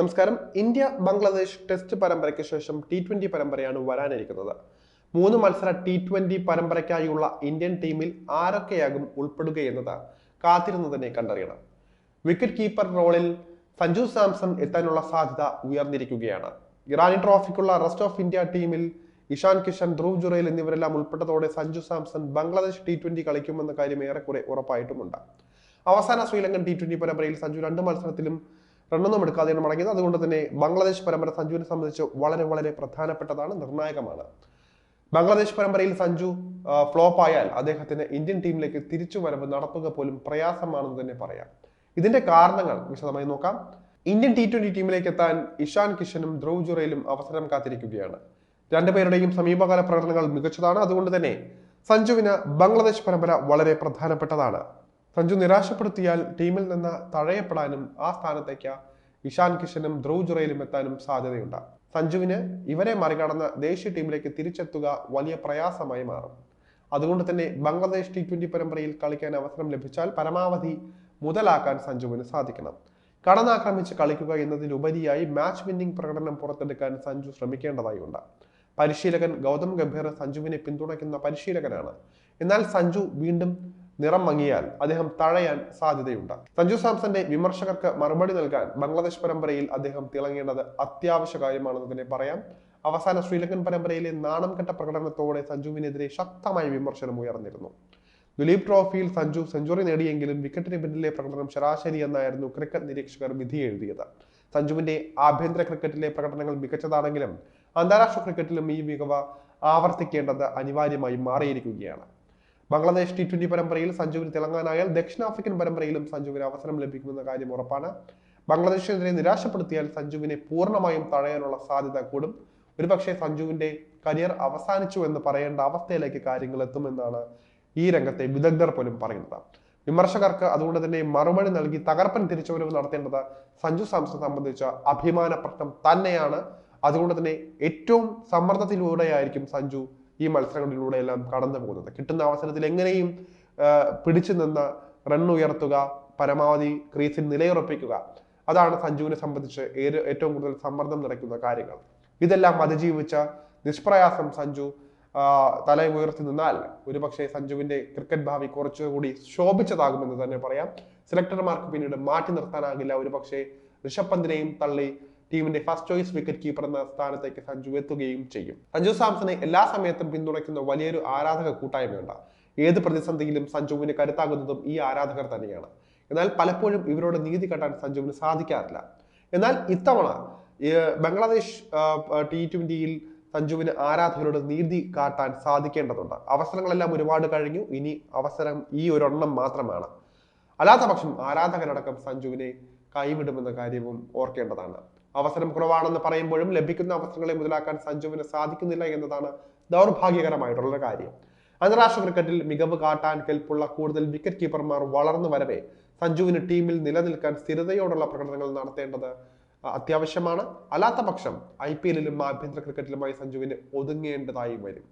നമസ്കാരം. India Bangladesh test പരമ്പരയ്ക്ക് ശേഷം ടി ട്വന്റി പരമ്പരയാണ് വരാനിരിക്കുന്നത്. മൂന്ന് മത്സര ടി ട്വന്റി പരമ്പരയ്ക്കായുള്ള ഇന്ത്യൻ ടീമിൽ ആരൊക്കെയാകും ഉൾപ്പെടുകയെന്നത് കാത്തിരുന്നതിനെ കണ്ടറിയണം. വിക്കറ്റ് കീപ്പർ റോളിൽ സഞ്ജു സാംസൺ എത്താനുള്ള സാധ്യത ഉയർന്നിരിക്കുകയാണ്. ഇറാനി ട്രോഫിക്കുള്ള റെസ്റ്റ് ഓഫ് ഇന്ത്യ ടീമിൽ ഇഷാൻ കിഷൻ ധ്രുവ് ജുറേൽ എന്നിവരെല്ലാം ഉൾപ്പെട്ടതോടെ സഞ്ജു സാംസൺ ബംഗ്ലാദേശ് ടി ട്വന്റി കളിക്കുമെന്ന കാര്യം ഏറെക്കുറെ ഉറപ്പായിട്ടുമുണ്ട്. അവസാന ശ്രീലങ്കൻ ടി ട്വന്റി പരമ്പരയിൽ സഞ്ജു രണ്ട് മത്സരത്തിലും റണ്ണൊന്നും എടുക്കാതെയാണ് മടങ്ങിയത്. അതുകൊണ്ട് തന്നെ ബംഗ്ലാദേശ് പരമ്പര സഞ്ജുവിനെ സംബന്ധിച്ച് വളരെ വളരെ പ്രധാനപ്പെട്ടതാണ് നിർണായകമാണ്. ബംഗ്ലാദേശ് പരമ്പരയിൽ സഞ്ജു ഫ്ലോപ്പ് ആയാൽ അദ്ദേഹത്തിന് ഇന്ത്യൻ ടീമിലേക്ക് തിരിച്ചു വരവ് നടത്തുക പോലും പ്രയാസമാണെന്ന് തന്നെ പറയാം. ഇതിന്റെ കാരണങ്ങൾ വിശദമായി നോക്കാം. ഇന്ത്യൻ ടി ട്വന്റി ടീമിലേക്ക് എത്താൻ ഇഷാൻ കിഷനും ധ്രുവ് ജുറയിലും അവസരം കാത്തിരിക്കുകയാണ്. രണ്ടുപേരുടെയും സമീപകാല പ്രകടനങ്ങൾ മികച്ചതാണ്. അതുകൊണ്ട് തന്നെ സഞ്ജുവിന് ബംഗ്ലാദേശ് പരമ്പര വളരെ പ്രധാനപ്പെട്ടതാണ്. സഞ്ജു നിരാശപ്പെടുത്തിയാൽ ടീമിൽ നിന്ന് തഴയപ്പെടാനും ആ സ്ഥാനത്തേക്ക് ഇഷാൻ കിഷനും ധ്രുവ് ജുറയിലും എത്താനും സാധ്യതയുണ്ട്. സഞ്ജുവിന് ഇവരെ മറികടന്ന് ദേശീയ ടീമിലേക്ക് തിരിച്ചെത്തുക വലിയ പ്രയാസമായി മാറും. അതുകൊണ്ട് തന്നെ ബംഗ്ലാദേശ് ടി ട്വന്റി പരമ്പരയിൽ കളിക്കാൻ അവസരം ലഭിച്ചാൽ പരമാവധി മുതലാക്കാൻ സഞ്ജുവിന് സാധിക്കണം. കടന്നാക്രമിച്ച് കളിക്കുക എന്നതിലുപരിയായി മാച്ച് വിന്നിംഗ് പ്രകടനം പുറത്തെടുക്കാൻ സഞ്ജു ശ്രമിക്കേണ്ടതായി ഉണ്ട് പരിശീലകൻ ഗൗതം ഗംഭീർ സഞ്ജുവിനെ പിന്തുണയ്ക്കുന്ന പരിശീലകനാണ്. എന്നാൽ സഞ്ജു വീണ്ടും നിറം മങ്ങിയാൽ അദ്ദേഹം തഴയാൻ സാധ്യതയുണ്ട് സഞ്ജു സാംസന്റെ വിമർശകർക്ക് മറുപടി നൽകാൻ ബംഗ്ലാദേശ് പരമ്പരയിൽ അദ്ദേഹം തിളങ്ങേണ്ടത് അത്യാവശ്യ കാര്യമാണെന്ന് തന്നെ പറയാം. അവസാന ശ്രീലങ്കൻ പരമ്പരയിലെ നാണം കെട്ട പ്രകടനത്തോടെ സഞ്ജുവിനെതിരെ ശക്തമായ വിമർശനം ഉയർന്നിരുന്നു. ദുലീപ് ട്രോഫിയിൽ സഞ്ജു സെഞ്ചുറി നേടിയെങ്കിലും വിക്കറ്റിന് പിന്നിലെ പ്രകടനം ശരാശരി എന്നായിരുന്നു ക്രിക്കറ്റ് നിരീക്ഷകർ വിധി എഴുതിയത്. സഞ്ജുവിന്റെ ആഭ്യന്തര ക്രിക്കറ്റിലെ പ്രകടനങ്ങൾ മികച്ചതാണെങ്കിലും അന്താരാഷ്ട്ര ക്രിക്കറ്റിലും ഈ മികവ് ആവർത്തിക്കേണ്ടത് അനിവാര്യമായി മാറിയിരിക്കുകയാണ്. ബംഗ്ലാദേശ് ടി ട്വന്റി പരമ്പരയിൽ സഞ്ജുവിന് തിളങ്ങാനായാൽ ദക്ഷിണാഫ്രിക്കൻ പരമ്പരയിലും സഞ്ജുവിന് അവസരം ലഭിക്കുമെന്ന കാര്യം ഉറപ്പാണ്. ബംഗ്ലാദേശിനെതിരെ നിരാശപ്പെടുത്തിയാൽ സഞ്ജുവിനെ പൂർണമായും തഴയാനുള്ള സാധ്യത കൂടും. ഒരുപക്ഷെ സഞ്ജുവിന്റെ കരിയർ അവസാനിച്ചു എന്ന് പറയേണ്ട അവസ്ഥയിലേക്ക് കാര്യങ്ങൾ എത്തുമെന്നാണ് ഈ രംഗത്തെ വിദഗ്ധർ പോലും പറയുന്നത്. വിമർശകർക്ക് അതുകൊണ്ട് തന്നെ മറുപടി നൽകി തകർപ്പൻ തിരിച്ചുവരവ് നടത്തേണ്ടത് സഞ്ജു സാംസൺ സംബന്ധിച്ച അഭിമാന പ്രശ്നം തന്നെയാണ്. അതുകൊണ്ട് തന്നെ ഏറ്റവും സമ്മർദ്ദത്തിലൂടെയായിരിക്കും സഞ്ജു ഈ മത്സരങ്ങളിലൂടെ എല്ലാം കടന്നു പോകുന്നത്. കിട്ടുന്ന അവസരത്തിൽ എങ്ങനെയും പിടിച്ചു നിന്ന് റൺ ഉയർത്തുക പരമാവധി ക്രീസിൽ നിലയുറപ്പിക്കുക. അതാണ് സഞ്ജുവിനെ സംബന്ധിച്ച് ഏറ്റവും കൂടുതൽ സമ്മർദ്ദം നിറയ്ക്കുന്ന കാര്യങ്ങൾ. ഇതെല്ലാം അതിജീവിച്ച നിഷ്പ്രയാസം സഞ്ജു തല ഉയർത്തി നിന്നാൽ ഒരുപക്ഷെ സഞ്ജുവിന്റെ ക്രിക്കറ്റ് ഭാവി കുറച്ചുകൂടി ശോഭിച്ചതാകുമെന്ന് തന്നെ പറയാം. സെലക്ടർമാർക്ക് പിന്നീട് മാറ്റി നിർത്താനാകില്ല. ഒരുപക്ഷെ ഋഷഭ് പന്തിനെയും തള്ളി ടീമിന്റെ ഫസ്റ്റ് ചോയ്സ് വിക്കറ്റ് കീപ്പർ എന്ന സ്ഥാനത്തേക്ക് സഞ്ജു എത്തുകയും ചെയ്യും. സഞ്ജു സാംസണെ എല്ലാ സമയത്തും പിന്തുണയ്ക്കുന്ന വലിയൊരു ആരാധക കൂട്ടായ്മയുണ്ട്. ഏത് പ്രതിസന്ധിയിലും സഞ്ജുവിന് കരുത്താകുന്നതും ഈ ആരാധകർ തന്നെയാണ്. എന്നാൽ പലപ്പോഴും ഇവരോട് നീതി കെട്ടാൻ സഞ്ജുവിന് സാധിക്കാറില്ല. എന്നാൽ ഇത്തവണ ബംഗ്ലാദേശ് ടി ട്വന്റിയിൽ സഞ്ജുവിന് ആരാധകരോട് നീതി കാട്ടാൻ സാധിക്കേണ്ടതുണ്ട്. അവസരങ്ങളെല്ലാം ഒരുപാട് കഴിഞ്ഞു. ഇനി അവസരം ഈ ഒരെണ്ണം മാത്രമാണ്. അല്ലാത്ത പക്ഷം ആരാധകരടക്കം സഞ്ജുവിനെ കൈവിടുമെന്ന കാര്യവും ഓർക്കേണ്ടതാണ്. അവസരം കുറവാണെന്ന് പറയുമ്പോഴും ലഭിക്കുന്ന അവസരങ്ങളെ മുതലാക്കാൻ സഞ്ജുവിന് സാധിക്കുന്നില്ല എന്നതാണ് ദൗർഭാഗ്യകരമായിട്ടുള്ള കാര്യം. അന്താരാഷ്ട്ര ക്രിക്കറ്റിൽ മികവ് കാട്ടാൻ കെൽപ്പുള്ള കൂടുതൽ വിക്കറ്റ് കീപ്പർമാർ വളർന്നു വരവേ സഞ്ജുവിന് ടീമിൽ നിലനിൽക്കാൻ സ്ഥിരതയോടുള്ള പ്രകടനങ്ങൾ നടത്തേണ്ടത് അത്യാവശ്യമാണ്. അല്ലാത്ത പക്ഷം ഐ പി എല്ലിലും ആഭ്യന്തര ക്രിക്കറ്റിലുമായി സഞ്ജുവിന് ഒതുങ്ങേണ്ടതായി വരും.